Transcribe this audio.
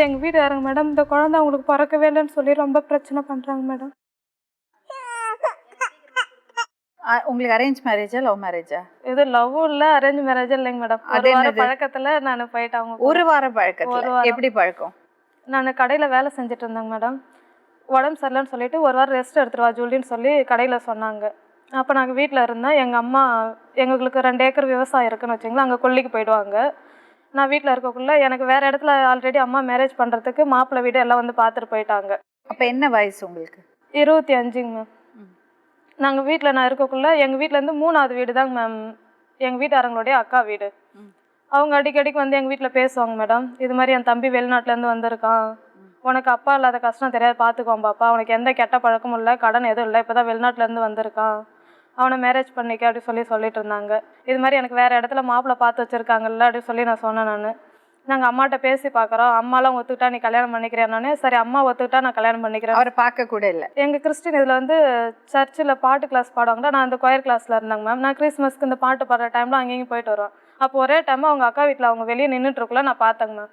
எங்கள் வீட்டுக்காரங்க மேடம் இந்த குழந்தை அவங்களுக்கு பிறக்கவே இல்லைன்னு சொல்லி ரொம்ப பிரச்சனை பண்ணுறாங்க மேடம். உங்களுக்கு அரேஞ்ச் மேரேஜா லவ் மேரேஜா இது லவ்வும் இல்லை அரேஞ்ச் மேரேஜும் இல்லைங்க மேடம். ஒரு வார? பழக்கத்தில் நான் போயிட்டு அவங்க ஒரு வார பழக்கத்துல. எப்படி பழக்கம்? நான் கடையில் வேலை செஞ்சுட்டு இருந்தேங்க மேடம். உடம்பு சரியில்லைன்னு சொல்லிட்டு ஒரு வாரம் ரெஸ்ட் எடுத்துட்டு வா ஜூலின்னு சொல்லி கடையில் சொன்னாங்க. அப்போ நாங்கள் வீட்டில் இருந்தேன். எங்கள் அம்மா எங்களுக்கு ரெண்டு ஏக்கர் விவசாயம் இருக்குன்னு வச்சுங்களேன் அங்கே கொல்லிக்கு போயிடுவாங்க. நான் வீட்டில் இருக்கக்குள்ள எனக்கு வேறு இடத்துல ஆல்ரெடி அம்மா மேரேஜ் பண்ணுறதுக்கு மாப்பிள்ளை வீடு எல்லாம் வந்து பார்த்துட்டு போயிட்டாங்க. அப்ப என்ன வயசு உங்களுக்கு? இருபத்தி அஞ்சுங்க மேம். நாங்கள் வீட்டில் நான் இருக்கக்குள்ள எங்கள் வீட்டிலேருந்து மூணாவது வீடு தாங்க மேம் எங்கள் வீட்டுக்காரங்களுடைய அக்கா வீடு. அவங்க அடிக்கடிக்கு வந்து எங்கள் வீட்டில் பேசுவாங்க மேடம் இது மாதிரி என் தம்பி வெளிநாட்டிலேருந்து வந்திருக்கான். உனக்கு அப்பா இல்லாத கஷ்டம் தெரியாது பார்த்துக்குவான் பாப்பா. அவனுக்கு எந்த கெட்ட பழக்கமும் இல்லை கடன் எதுவும் இல்லை இப்போ தான் வெளிநாட்டிலேருந்து வந்திருக்கான். அவனை மேரேஜ் பண்ணிக்க அப்படி சொல்லி சொல்லிட்டு இருந்தாங்க. இது மாதிரி எனக்கு வேறு இடத்துல மாப்பிள்ளை பார்த்து வச்சுருக்காங்கல்ல அப்படி சொல்லி நான் சொன்னேன் நான். நாங்கள் அம்மாட்ட பேசி பார்க்குறோம். அம்மாலாம் ஒத்துக்கிட்டா நீ கல்யாணம் பண்ணிக்கிறேன் சரி அம்மா ஒத்துக்கிட்டா நான் கல்யாணம் பண்ணிக்கிறேன். அவரை பார்க்க கூட இல்ல. எங்கள் கிறிஸ்டின் இதில் வந்து சர்ச்சில் பாட்டு கிளாஸ் பாடுவாங்க நான் அந்த கொயர் கிளாஸில் இருந்தேங்க மேம் நான் கிறிஸ்மஸ்க்கு இந்த பாட்டு பாடுற டைமில் அங்கேயும் போயிட்டு வருவேன். அப்போ ஒரே டைம் அவங்க அக்கா வீட்டில் அவங்க வெளியே நின்றுட்டுருக்குள்ள நான் பார்த்தேங்க மேம்